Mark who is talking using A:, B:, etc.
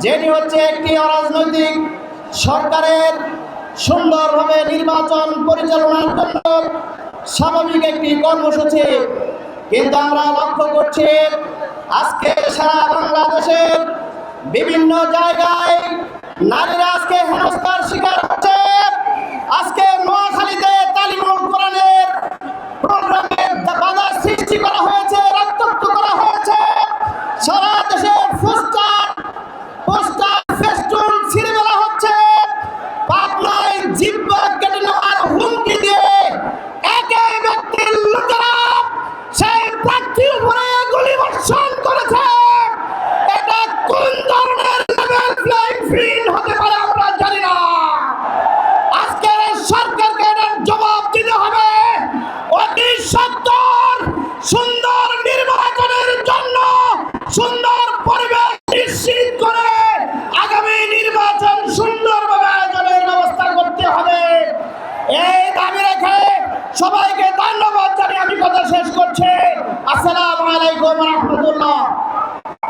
A: যেটি হচ্ছে একটি অরাজনৈতিক সরকারের সুন্দরভাবে নির্বাচন পরিচালনার জন্য স্বাভাবিক একটি কর্মসূচি। কিন্তু আমরা লক্ষ্য করছি আজকে সারা বাংলাদেশের বিভিন্ন জায়গায় নারীরা জিব্বা কেটে নেওয়ার হুমকি দিয়ে একে ব্যক্তির লোকেরা সেই প্রার্থীর উপরে গুলি এটা কোন ধরনের হতে পারে? এই দাবি রেখে সবাইকে ধন্যবাদ জানিয়ে আমি কথা শেষ করছি। আসসালামু আলাইকুম রহমতুল্লাহ।